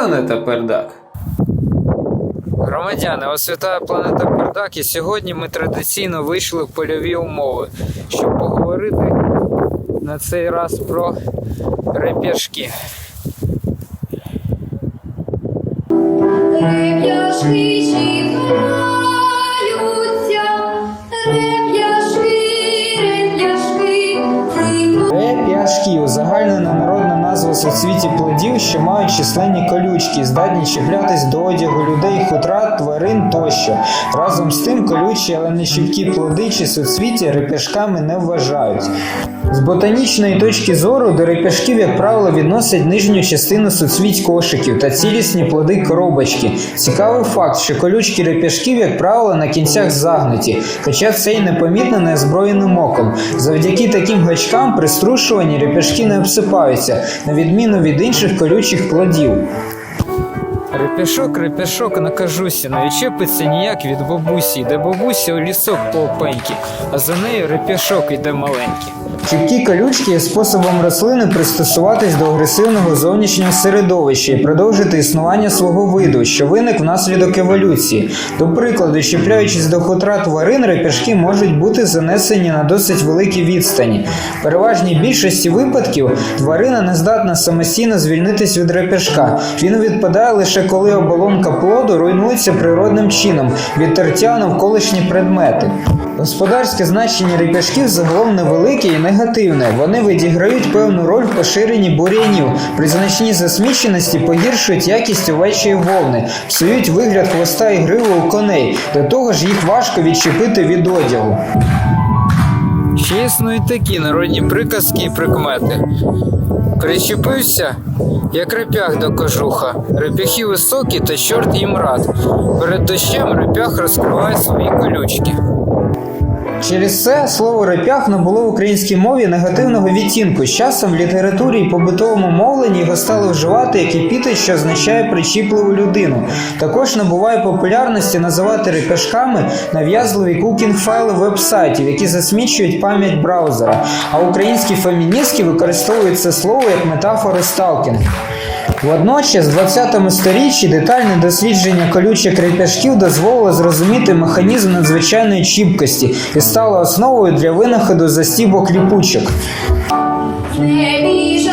планета Пердак. Громадяни, освітає планета Пердак, і сьогодні ми традиційно вийшли в польові умови, щоб поговорити на цей раз про реп'яшки. Реп'яшки народна в світі плодів, що мають численні колючки, здатні чіплятись до одягу людей, хутра, тощо. Разом з тим, колючі, але не чіпкі плоди чи соцвіття реп'яшками не вважають. З ботанічної точки зору до реп'яшків, як правило, відносять нижню частину соцвіть кошиків та цілісні плоди коробочки. Цікавий факт, що колючки реп'яшків, як правило, на кінцях загнуті, хоча це й непомітно неозброєним оком. Завдяки таким гачкам при струшуванні реп'яшки не обсипаються, на відміну від інших колючих плодів. Реп'яшок, реп'яшок, накажуся, не відчепиться ніяк від бабусі, йде бабуся у лісок по опеньки, а за нею реп'яшок йде маленький. Чіпкі колючки є способом рослини пристосуватись до агресивного зовнішнього середовища і продовжити існування свого виду, що виник внаслідок еволюції. До прикладу, чіпляючись до хутра тварин, реп'яшки можуть бути занесені на досить великі відстані. В переважній більшості випадків тварина не здатна самостійно звільнитись від реп'яшка. Він відпадає лише коли оболонка плоду руйнується природним чином від тертя навколишні предмети. Господарське значення реп'яшків загалом невелике і негативне. Вони відіграють певну роль в поширенні бур'янів. При значній засміченості погіршують якість овечої вовни, псують вигляд хвоста і гриви у коней. До того ж, їх важко відчепити від одягу. Ще існують такі народні приказки і прикмети. Причепився, як реп'ях до кожуха. Реп'яхи високі та чорт їм рад. Перед дощем реп'ях розкриває свої колючки. Через це слово реп'ях набуло в українській мові негативного відтінку. З часом в літературі і побутовому мовленні його стали вживати як епітет, що означає причіпливу людину. Також набуває популярності називати реп'яшками нав'язливі кукінг-файли веб-сайтів, які засмічують пам'ять браузера. А українські феміністки використовують це слово як метафору сталкінгу. Водночас, в 20 сторіччі детальне дослідження колючих реп'яшків дозволило зрозуміти механізм надзвичайної чіпкості стала основою для винаходу застібок ліпучок. Не більше